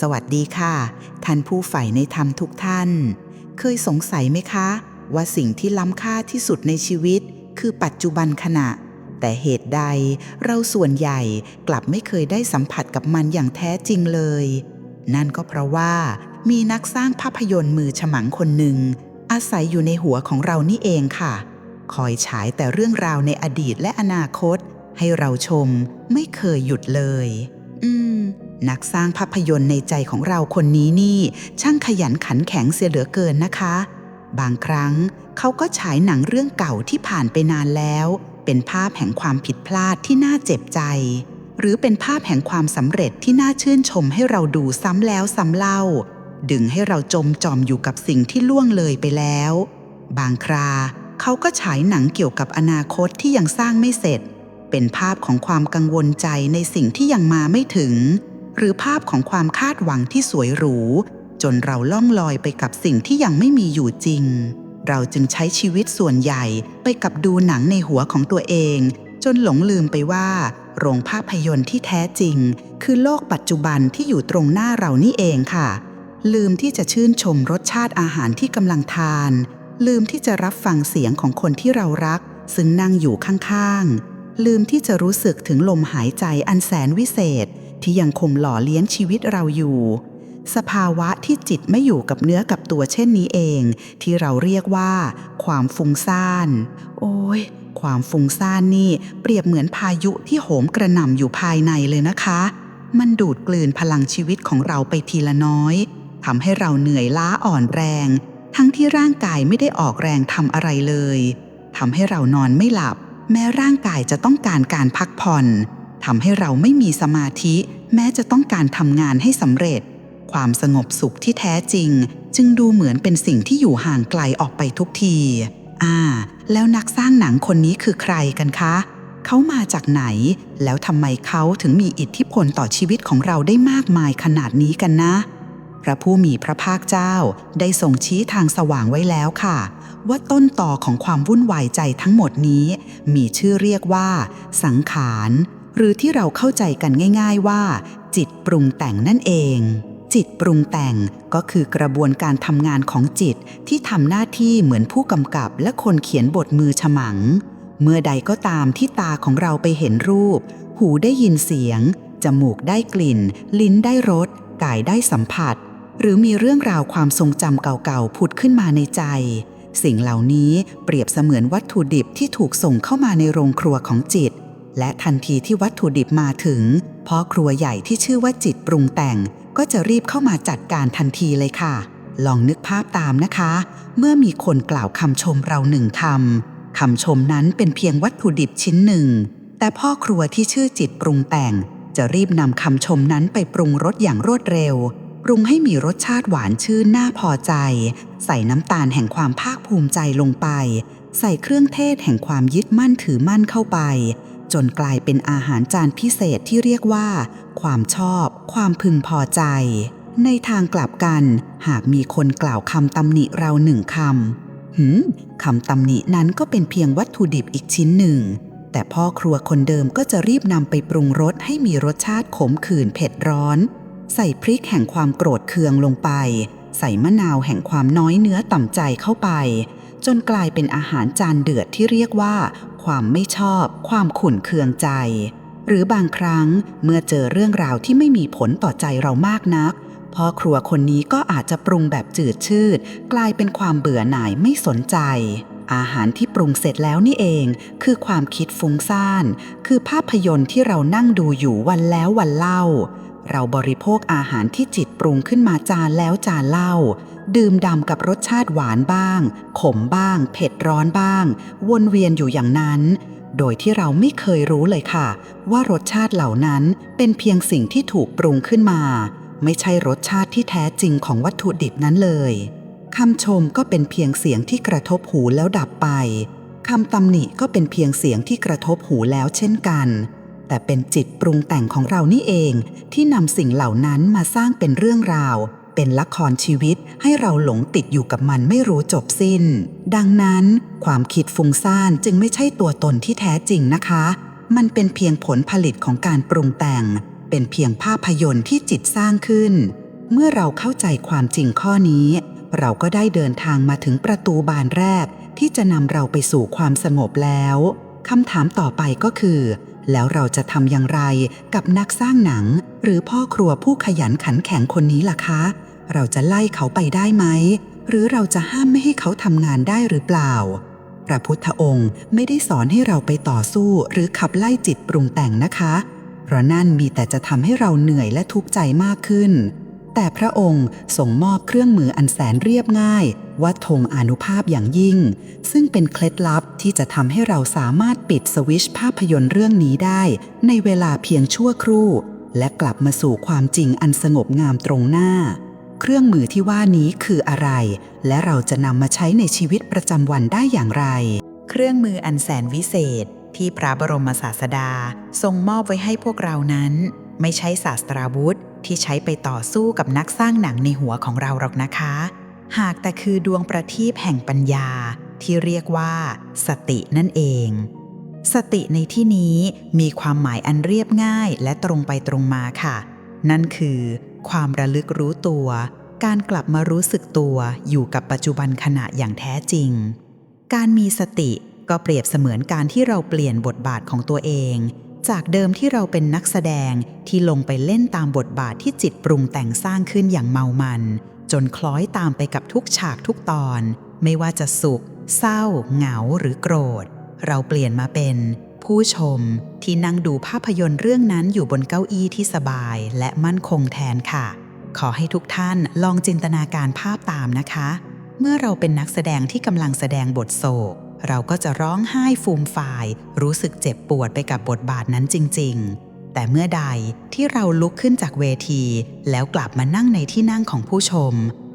สวัสดีค่ะ ท่านผู้ใฝ่ในธรรมทุกท่าน เคยสงสัยไหมคะ ว่าสิ่งที่ล้ำค่าที่สุดในชีวิต คือปัจจุบันขณะ แต่เหตุใดเราส่วนใหญ่กลับไม่เคยได้สัมผัสกับมันอย่างแท้จริงเลย นั่นก็เพราะว่ามีนักสร้างภาพยนตร์มือฉมังคนหนึ่ง อาศัยอยู่ในหัวของเรานี่เองค่ะ คอยฉายแต่เรื่องราวในอดีตและอนาคต ให้เราชมไม่เคยหยุดเลย อืม นักสร้างภาพยนตร์ในใจของเราคนนี้นี่ ช่างขยันขันแข็งเสียเหลือเกินนะคะ บางครั้งเขาก็ฉายหนังเรื่องเก่าที่ผ่านไปนานแล้ว เป็นภาพแห่งความผิดพลาดที่น่าเจ็บใจ หรือเป็นภาพแห่งความสำเร็จที่น่าชื่นชมให้เราดูซ้ำแล้วซ้ำเล่า ดึงให้เราจมจอมอยู่กับสิ่งที่ล่วงเลยไปแล้ว บางคราเขาก็ฉายหนังเกี่ยวกับอนาคตที่ยังสร้างไม่เสร็จ เป็นภาพของความกังวลใจในสิ่งที่ยังมาไม่ถึง หรือภาพของความคาดหวังที่สวยหรู จนเราล่องลอยไปกับสิ่งที่ยังไม่มีอยู่จริง เราจึงใช้ชีวิตส่วนใหญ่ไปกับดูหนังในหัวของตัวเอง จนหลงลืมไปว่า โรงภาพยนตร์ที่แท้จริง คือโลกปัจจุบันที่อยู่ตรงหน้าเรานี่เองค่ะ ลืมที่จะชื่นชมรสชาติอาหารที่กำลังทาน ลืมที่จะรับฟังเสียงของคนที่เรารัก ซึ่งนั่งอยู่ข้างๆ ลืมที่จะรู้สึกถึงลมหายใจอันแสนวิเศษ ที่ยังคงหล่อเลี้ยงชีวิตเราอยู่ สภาวะที่จิตไม่อยู่กับเนื้อกับตัวเช่นนี้เอง ที่เราเรียกว่า ความฟุ้งซ่าน โอ้ยความฟุ้งซ่านนี่ เปรียบเหมือนพายุที่โหมกระหน่ำอยู่ภายในเลยนะคะ มันดูดกลืนพลังชีวิตของเราไปทีละน้อยทำให้เราเหนื่อยล้าอ่อนแรง ทั้งที่ร่างกายไม่ได้ออกแรงทำอะไรเลยทำให้เรานอนไม่หลับ แม้ร่างกายจะต้องการการพักผ่อนทำให้เราไม่มีสมาธิ แม้จะต้องการทำงานให้สำเร็จ ความสงบสุขที่แท้จริง จึงดูเหมือนเป็นสิ่งที่อยู่ห่างไกลออกไปทุกที อ่า แล้วนักสร้างหนังคนนี้คือใครกันคะ เขามาจากไหน แล้วทำไมเขาถึงมีอิทธิพลต่อชีวิตของเราได้มากมายขนาดนี้กันนะ พระผู้มีพระภาคเจ้าได้ทรงชี้ทางสว่างไว้แล้วค่ะ ว่าต้นต่อของความวุ่นวายใจทั้งหมดนี้ มีชื่อเรียกว่า สังขาร หรือที่เราเข้าใจกันง่าย ๆว่า จิตปรุงแต่งนั่นเอง จิตปรุงแต่งก็คือกระบวนการทำงานของจิตที่ทำหน้าที่เหมือนผู้กำกับและคนเขียนบทมือฉมัง เมื่อใดก็ตามที่ตาของเราไปเห็นรูป หูได้ยินเสียง จมูกได้กลิ่น ลิ้นได้รสกายได้สัมผัส หรือมีเรื่องราวความทรงจำเก่าๆผุดขึ้นมาในใจ สิ่งเหล่านี้เปรียบเสมือนวัตถุดิบที่ถูกส่งเข้ามาในโรงครัวของจิต และทันทีที่วัตถุดิบมาถึงพ่อครัวใหญ่ที่ชื่อว่าจิตปรุงแต่ง ก็จะรีบเข้ามาจัดการทันทีเลยค่ะ ลองนึกภาพตามนะคะ เมื่อมีคนกล่าวคำชมเราหนึ่งคำคำชมนั้นเป็นเพียงวัตถุดิบชิ้นหนึ่ง แต่พ่อครัวที่ชื่อจิตปรุงแต่ง จะรีบนำคำชมนั้นไปปรุงรสอย่างรวดเร็ว รุงให้มีรสชาติหวานชื่นน่าพอใจ ใส่น้ำตาลแห่งความภาคภูมิใจลงไป ใส่เครื่องเทศแห่งความยึดมั่นถือมั่นเข้าไป จนกลายเป็นอาหารจานพิเศษที่เรียกว่า ความชอบ ความพึงพอใจ ในทางกลับกัน หากมีคนกล่าวคำตำหนิเราหนึ่งคำหืมคำตำหนินั้นก็เป็นเพียงวัตถุดิบอีกชิ้นหนึ่งแต่พ่อครัวคนเดิมก็จะรีบนำไปปรุงรสให้มีรสชาติขมขื่นเผ็ดร้อน ใส่พริกแห่งความโกรธเคืองลงไป ใส่มะนาวแห่งความน้อยเนื้อต่ำใจเข้าไป จนกลายเป็นอาหารจานเดือดที่เรียกว่า ความไม่ชอบ ความขุ่นเคืองใจ หรือบางครั้งเมื่อเจอเรื่องราวที่ไม่มีผลต่อใจเรามากนักพ่อครัวคนนี้ก็อาจจะปรุงแบบจืดชืด กลายเป็นความเบื่อหน่ายไม่สนใจ อาหารที่ปรุงเสร็จแล้วนี่เอง คือความคิดฟุ้งซ่าน คือภาพยนตร์ที่เรานั่งดูอยู่วันแล้ววันเล่า เราบริโภคอาหารที่จิตปรุงขึ้นมาจานแล้วจานเล่า ดื่มด่ำกับรสชาติหวานบ้าง ขมบ้าง เผ็ดร้อนบ้าง วนเวียนอยู่อย่างนั้น โดยที่เราไม่เคยรู้เลยค่ะ ว่ารสชาติเหล่านั้นเป็นเพียงสิ่งที่ถูกปรุงขึ้นมา ไม่ใช่รสชาติที่แท้จริงของวัตถุดิบนั้นเลยคำชมก็เป็นเพียงเสียงที่กระทบหูแล้วดับไปคำตำหนิก็เป็นเพียงเสียงที่กระทบหูแล้วเช่นกัน แต่เป็นจิตปรุงแต่งของเรานี่เองที่นำสิ่งเหล่านั้นมาสร้างเป็นเรื่องราว เป็นละครชีวิตให้เราหลงติดอยู่กับมันไม่รู้จบสิ้น ดังนั้น ความคิดฟุ้งซ่านจึงไม่ใช่ตัวตนที่แท้จริงนะคะ มันเป็นเพียงผลผลิตของการปรุงแต่ง เป็นเพียงภาพยนตร์ที่จิตสร้างขึ้น เมื่อเราเข้าใจความจริงข้อนี้ เราก็ได้เดินทางมาถึงประตูบานแรกที่จะนำเราไปสู่ความสงบแล้วคำถามต่อไปก็คือ แล้วเราจะทำอย่างไรกับนักสร้างหนัง หรือพ่อครัวผู้ขยันขันแข็งคนนี้ล่ะคะ เราจะไล่เขาไปได้ไหม หรือเราจะห้ามไม่ให้เขาทำงานได้หรือเปล่า พระพุทธองค์ไม่ได้สอนให้เราไปต่อสู้หรือขับไล่จิตปรุงแต่งนะคะ เพราะนั่นมีแต่จะทำให้เราเหนื่อยและทุกข์ใจมากขึ้น แต่พระองค์ทรงมอบเครื่องมืออันแสนเรียบง่าย วัดธงอนุภาพอย่างยิ่ง ซึ่งเป็นเคล็ดลับที่จะทำให้เราสามารถปิดสวิชภาพยนตร์เรื่องนี้ได้ ในเวลาเพียงชั่วครู่ และกลับมาสู่ความจริงอันสงบงามตรงหน้า เครื่องมือที่ว่านี้คืออะไร และเราจะนำมาใช้ในชีวิตประจำวันได้อย่างไร เครื่องมืออันแสนวิเศษ ที่พระบรมศาสดา ทรงมอบไว้ให้พวกเรานั้น ไม่ใช่ศาสตราวุธ ที่ใช้ไปต่อสู้กับนักสร้างหนังในหัวของเราหรอกนะคะ หากแต่คือดวงประทีปแห่งปัญญาที่เรียกว่า สตินั่นเอง สติในที่นี้มีความหมายอันเรียบง่ายและตรงไปตรงมาค่ะ นั่นคือ ความระลึกรู้ตัว การกลับมารู้สึกตัวอยู่กับปัจจุบันขณะอย่างแท้จริง การมีสติก็เปรียบเสมือนการที่เราเปลี่ยนบทบาทของตัวเอง จากเดิมที่เราเป็นนักแสดงที่ลงไปเล่นตามบทบาทที่จิตปรุงแต่งสร้างขึ้นอย่างเมามัน จนคล้อยตามไปกับทุกฉากทุกตอน ไม่ว่าจะสุข เศร้า เหงาหรือโกรธ เราเปลี่ยนมาเป็น ผู้ชมที่นั่งดูภาพยนตร์เรื่องนั้นอยู่บนเก้าอี้ที่สบายและมั่นคงแทนค่ะ ขอให้ทุกท่านลองจินตนาการภาพตามนะคะ เมื่อเราเป็นนักแสดงที่กำลังแสดงบทโศก เราก็จะร้องไห้ฟูมฟาย รู้สึกเจ็บปวดไปกับบทบาทนั้นจริง ๆ แต่เมื่อใดที่เราลุกขึ้นจากเวที แล้วกลับมานั่งในที่นั่งของผู้ชม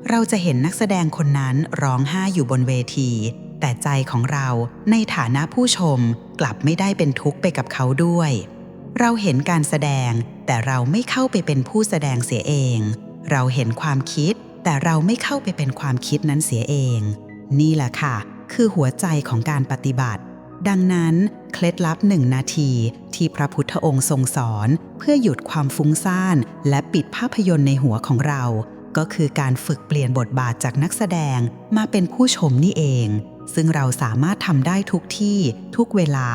เราจะเห็นนักแสดงคนนั้นร้องไห้อยู่บนเวที แต่ใจของเราในฐานะผู้ชมกลับไม่ได้เป็นทุกข์ไปกับเขาด้วย เราเห็นการแสดง แต่เราไม่เข้าไปเป็นผู้แสดงเสียเอง เราเห็นความคิด แต่เราไม่เข้าไปเป็นความคิดนั้นเสียเอง นี่แหละค่ะ คือหัวใจของการปฏิบัติ ดังนั้นเคล็ดลับหนึ่งนาทีที่พระพุทธองค์ทรงสอน เพื่อหยุดความฟุ้งซ่าน และปิดภาพยนตร์ในหัวของเรา ก็คือการฝึกเปลี่ยนบทบาทจากนักแสดงมาเป็นผู้ชมนี่เอง ซึ่งเราสามารถทำได้ทุกที่ทุกเวลา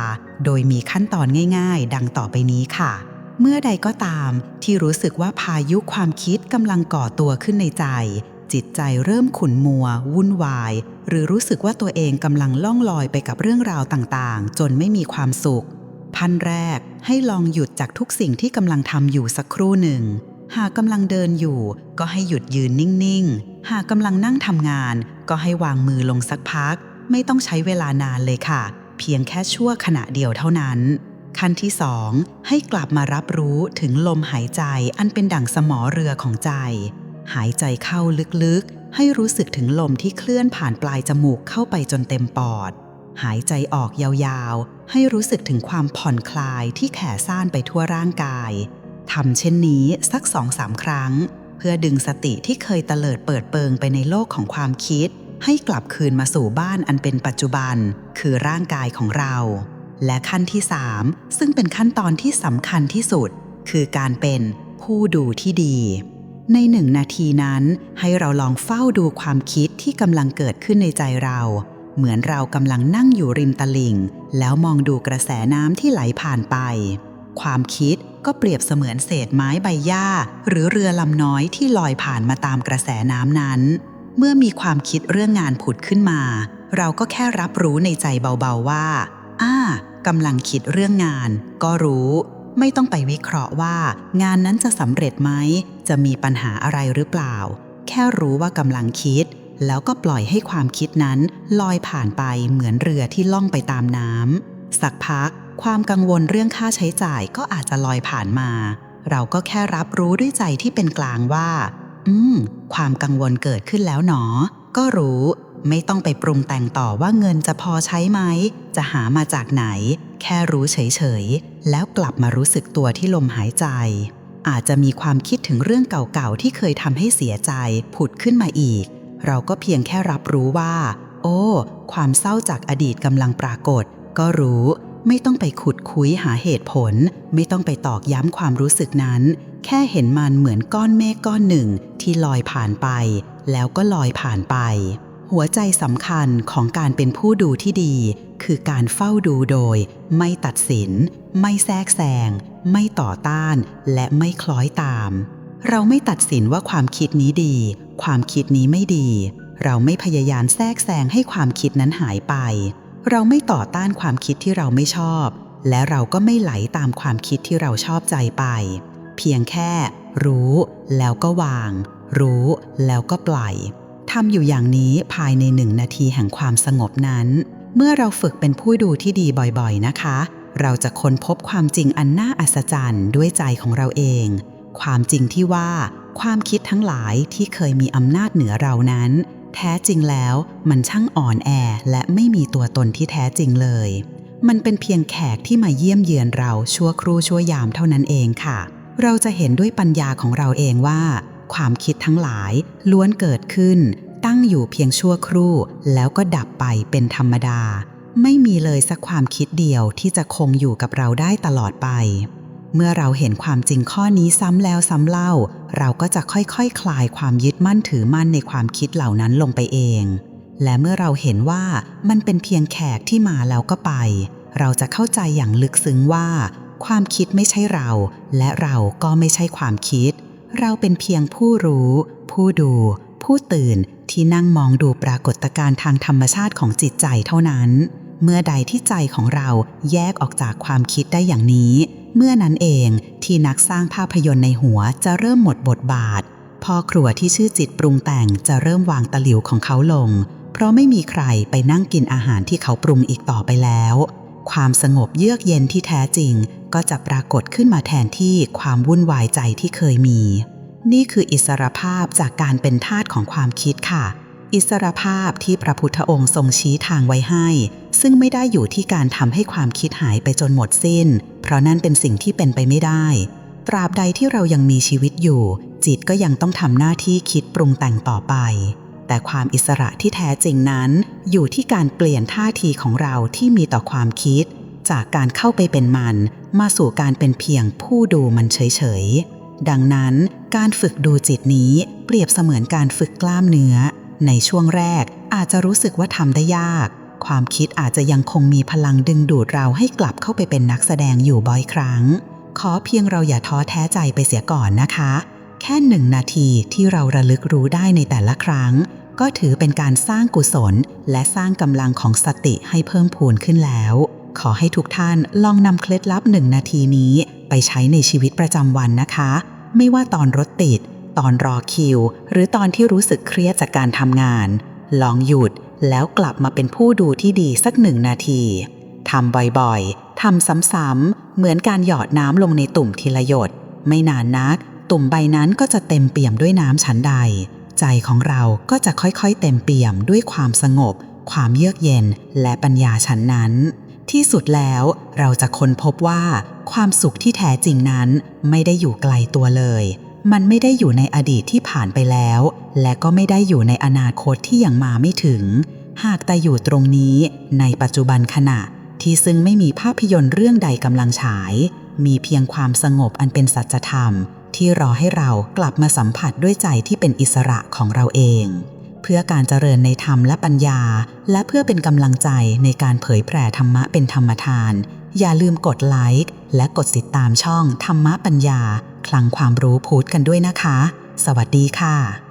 โดยมีขั้นตอนง่าย ๆ ดังต่อไปนี้ค่ะเมื่อใดก็ตามที่รู้สึกว่าพายุความคิดกำลังก่อตัวขึ้นในใจ จิตใจเริ่มขุ่นมัว วุ่นวาย หรือรู้สึกว่าตัวเองกำลังล่องลอยไปกับเรื่องราวต่างๆ จนไม่มีความสุขพันแรกให้ลองหยุดจากทุกสิ่งที่กำลังทำอยู่สักครู่หนึ่ง หากกำลังเดินอยู่ ก็ให้หยุดยืนนิ่งๆ หากกำลังนั่งทำงาน ก็ให้วางมือลงสักพัก ไม่ต้องใช้เวลานานเลยค่ะ เพียงแค่ชั่วขณะเดียวเท่านั้น ขั้นที่สองให้กลับมารับรู้ถึงลมหายใจอันเป็นดั่งสมอเรือของใจ หายใจเข้าลึกๆ ให้รู้สึกถึงลมที่เคลื่อนผ่านปลายจมูกเข้าไปจนเต็มปอด หายใจออกยาวๆ ให้รู้สึกถึงความผ่อนคลายที่แผ่ซ่านไปทั่วร่างกายทำเช่นนี้สักสองสามครั้ง เพื่อดึงสติที่เคยเตลิดเปิดเปิงไปในโลกของความคิด ให้กลับคืนมาสู่บ้านอันเป็นปัจจุบัน คือร่างกายของเรา และขั้นที่3ซึ่งเป็นขั้นตอนที่สำคัญที่สุด คือการเป็นผู้ดูที่ดี ในหนึ่งนาทีนั้นให้เราลองเฝ้าดูความคิดที่กำลังเกิดขึ้นในใจเรา เหมือนเรากำลังนั่งอยู่ริมตลิ่ง แล้วมองดูกระแสน้ำที่ไหลผ่านไป ความคิดก็เปรียบเสมือนเศษไม้ใบหญ้า หรือเรือลำน้อยที่ลอยผ่านมาตามกระแสน้ำนั้น เมื่อมีความคิดเรื่องงานผุดขึ้นมา เราก็แค่รับรู้ในใจเบาๆว่า อ้ากำลังคิดเรื่องงาน ก็รู้ ไม่ต้องไปวิเคราะห์ว่า งานนั้นจะสำเร็จไหม จะมีปัญหาอะไรหรือเปล่า แค่รู้ว่ากำลังคิด แล้วก็ปล่อยให้ความคิดนั้นลอยผ่านไปเหมือนเรือที่ล่องไปตามน้ำสักพัก ความกังวลเรื่องค่าใช้จ่ายก็อาจจะลอยผ่านมา เราก็แค่รับรู้ด้วยใจที่เป็นกลางว่า อืม ความกังวลเกิดขึ้นแล้วหนอ ก็รู้ไม่ต้องไปปรุงแต่งต่อว่าเงินจะพอใช้ไหม จะหามาจากไหน แค่รู้เฉยๆ แล้วกลับมารู้สึกตัวที่ลมหายใจ อาจจะมีความคิดถึงเรื่องเก่าๆ ที่เคยทำให้เสียใจ ผุดขึ้นมาอีก เราก็เพียงแค่รับรู้ว่า โอ้ ความเศร้าจากอดีตกำลังปรากฏ ก็รู้ ไม่ต้องไปขุดคุยหาเหตุผล ไม่ต้องไปตอกย้ำความรู้สึกนั้น แค่เห็นมันเหมือนก้อนเมฆก้อนหนึ่ง ที่ลอยผ่านไป แล้วก็ลอยผ่านไป หัวใจสำคัญของการเป็นผู้ดูที่ดี คือการเฝ้าดูโดย ไม่ตัดสิน ไม่แทรกแซง ไม่ต่อต้านและไม่คล้อยตาม เราไม่ตัดสินว่าความคิดนี้ดี ความคิดนี้ไม่ดี เราไม่พยายามแทรกแซงให้ความคิดนั้นหายไป เราไม่ต่อต้านความคิดที่เราไม่ชอบ และเราก็ไม่ไหลตามความคิดที่เราชอบใจไป เพียงแค่ รู้แล้วก็วาง รู้แล้วก็ปล่อยทำอยู่อย่างนี้ภายในหนึ่งนาทีแห่งความสงบนั้น เมื่อเราฝึกเป็นผู้ดูที่ดีบ่อยๆนะคะ เราจะค้นพบความจริงอันน่าอัศจรรย์ด้วยใจของเราเอง ความจริงที่ว่าความคิดทั้งหลายที่เคยมีอำนาจเหนือเรานั้น แท้จริงแล้วมันช่างอ่อนแอและไม่มีตัวตนที่แท้จริงเลย มันเป็นเพียงแขกที่มาเยี่ยมเยือนเราชั่วครู่ชั่วยามเท่านั้นเองค่ะ เราจะเห็นด้วยปัญญาของเราเองว่า ความคิดทั้งหลายล้วนเกิดขึ้น ตั้งอยู่เพียงชั่วครู่ แล้วก็ดับไปเป็นธรรมดา ไม่มีเลยสักความคิดเดียวที่จะคงอยู่กับเราได้ตลอดไป เมื่อเราเห็นความจริงข้อนี้ซ้ำแล้วซ้ำเล่า เราก็จะค่อยๆคคลายความยึดมั่นถือมั่นในความคิดเหล่านั้นลงไปเอง และเมื่อเราเห็นว่ามันเป็นเพียงแขกที่มาแล้วก็ไป เราจะเข้าใจอย่างลึกซึ้งว่า ความคิดไม่ใช่เรา และเราก็ไม่ใช่ความคิด เราเป็นเพียงผู้รู้ ผู้ดู ผู้ตื่นที่นั่งมองดูปรากฏการณ์ทางธรรมชาติของจิตใจเท่านั้น เมื่อใดที่ใจของเราแยกออกจากความคิดได้อย่างนี้ เมื่อนั้นเองที่นักสร้างภาพยนตร์ในหัวจะเริ่มหมดบทบาทพ่อครัวที่ชื่อจิตปรุงแต่งจะเริ่มวางตะหลิวของเขาลง เพราะไม่มีใครไปนั่งกินอาหารที่เขาปรุงอีกต่อไปแล้ว ความสงบเยือกเย็นที่แท้จริง ก็จะปรากฏขึ้นมาแทนที่ความวุ่นวายใจที่เคยมี นี่คืออิสรภาพจากการเป็นทาสของความคิดค่ะ อิสรภาพที่พระพุทธองค์ทรงชี้ทางไว้ให้ ซึ่งไม่ได้อยู่ที่การทำให้ความคิดหายไปจนหมดสิ้น เพราะนั่นเป็นสิ่งที่เป็นไปไม่ได้ ตราบใดที่เรายังมีชีวิตอยู่ จิตก็ยังต้องทำหน้าที่คิดปรุงแต่งต่อไป แต่ความอิสระที่แท้จริงนั้น อยู่ที่การเปลี่ยนท่าทีของเราที่มีต่อความคิด จากการเข้าไปเป็นมัน มาสู่การเป็นเพียงผู้ดูมันเฉยๆ ดังนั้นการฝึกดูจิตนี้เปรียบเสมือนการฝึกกล้ามเนื้อ ในช่วงแรกอาจจะรู้สึกว่าทำได้ยาก ความคิดอาจจะยังคงมีพลังดึงดูดเราให้กลับเข้าไปเป็นนักแสดงอยู่บ่อยครั้ง ขอเพียงเราอย่าท้อแท้ใจไปเสียก่อนนะคะ แค่หนึ่งนาทีที่เราระลึกรู้ได้ในแต่ละครั้ง ก็ถือเป็นการสร้างกุศล และสร้างกำลังของสติให้เพิ่มพูนขึ้นแล้ว ขอให้ทุกท่านลองนำเคล็ดลับหนึ่งนาทีนี้ ไปใช้ในชีวิตประจำวันนะคะ ไม่ว่าตอนรถติด ตอนรอคิว หรือตอนที่รู้สึกเครียดจากการทำงาน ลองหยุด แล้วกลับมาเป็นผู้ดูที่ดีสักหนึ่งนาทีทำบ่อยๆทำซ้ำๆเหมือนการหยอดน้ำลงในตุ่มทีละหยด ไม่นานนัก ตุ่มใบนั้นก็จะเต็มเปี่ยมด้วยน้ำชั้นใด ใจของเราก็จะค่อยๆ เต็มเปี่ยมด้วยความสงบ ความเยือกเย็นและปัญญาชั้นนั้น ที่สุดแล้วเราจะค้นพบว่า ความสุขที่แท้จริงนั้นไม่ได้อยู่ไกลตัวเลย มันไม่ได้อยู่ในอดีตที่ผ่านไปแล้ว และก็ไม่ได้อยู่ในอนาคตที่ยังมาไม่ถึง หากแต่อยู่ตรงนี้ในปัจจุบันขณะ ที่ซึ่งไม่มีภาพยนตร์เรื่องใดกำลังฉาย มีเพียงความสงบอันเป็นสัจธรรม ที่รอให้เรากลับมาสัมผัสด้วยใจที่เป็นอิสระของเราเอง เพื่อการเจริญในธรรมและปัญญา และเพื่อเป็นกำลังใจในการเผยแผ่ธรรมะเป็นธรรมทาน อย่าลืมกดไลค์และกดติดตามช่องธรรมะปัญญา คลังความรู้พูดกันด้วยนะคะ สวัสดีค่ะ